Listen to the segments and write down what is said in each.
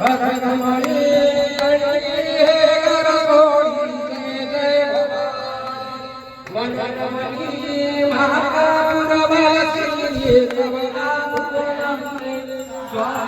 મહાપુરવાસી સ્વામી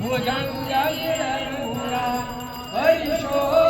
હું જાણું હરીશો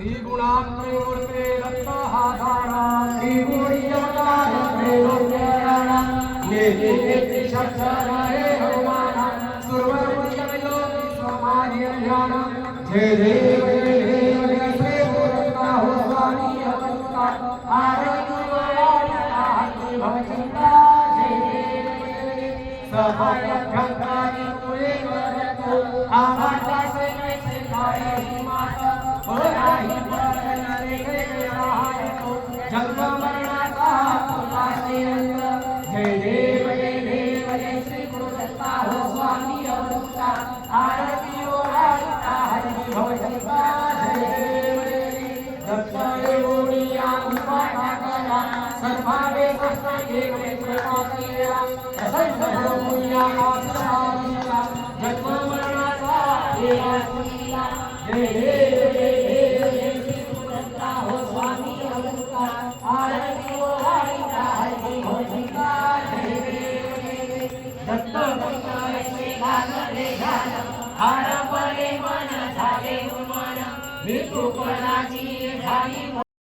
त्रिगुणात्मयोर्ते दत्तहासारा त्रिगुणियवतार त्रैलोक्ययाना नेति नेति शब्दराये हनुमाना सर्वमुच्चयोगि समाधियज्ञान जय देव जय देव जय श्री गुरुता हो स्वामी अवंता आरती वाला हरि भवचिंता जय देव सहाय भक्तानि तुले करतो आभाता से कैसे गाय हरपले मन झाले मन मृत्यू कोणाची झाली